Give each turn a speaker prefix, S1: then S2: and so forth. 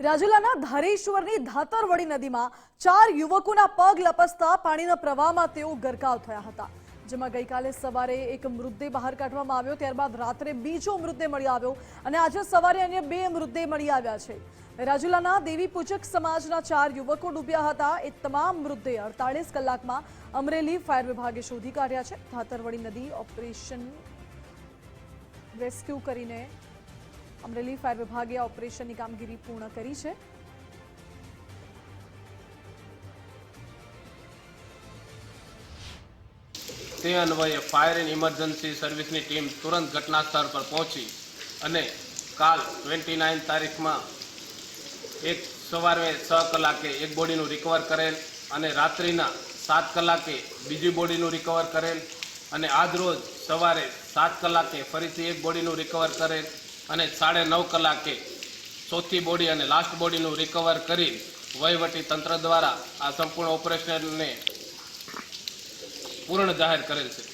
S1: રાજુલાના ધારેશ્વરની ધાતરવડી નદીમાં ચાર યુવકોના પગ લપસતા પાણીના પ્રવાહમાં તેઓ ગરકાવ થયા હતા. જેમાં ગઈકાલે સવારે એક મૃતદેહ બહાર કાઢવામાં આવ્યો, ત્યારબાદ રાત્રે બીજો મૃતદેહ મળી આવ્યો અને આજે સવારે અન્ય બે મૃતદેહ મળી આવ્યા છે. રાજુલાના દેવી પૂજક સમાજના ચાર યુવકો ડૂબ્યા હતા. એ તમામ મૃતદેહ અડતાલીસ કલાકમાં અમરેલી ફાયર વિભાગે શોધી કાઢ્યા છે. ધાતરવડી નદી ઓપરેશન રેસ્ક્યુ કરીને અમરેલી ફાયર વિભાગે ઓપરેશનની કામગીરી પૂર્ણ કરી છે.
S2: તે અન્વયે ફાયર એન્ડ ઇમરજન્સી સર્વિસની ટીમ તુરંત ઘટના સ્થળ પર પહોંચી અને કાલ ટ્વેન્ટી નાઇન તારીખમાં એક સવારે છ કલાકે એક બોડીનું રિકવર કરેલ અને રાત્રિના સાત કલાકે બીજી બોડીનું રિકવર કરેલ અને આજ રોજ સવારે સાત કલાકે ફરીથી એક બોડીનું રિકવર કરેલ અને સાડે નવ કલાકે ચોથી બોડી અને લાસ્ટ બોડીનું રિકવર કરી વહીવટી તંત્ર દ્વારા આ સંપૂર્ણ ઓપરેશનને પૂર્ણ જાહેર કરેલ છે.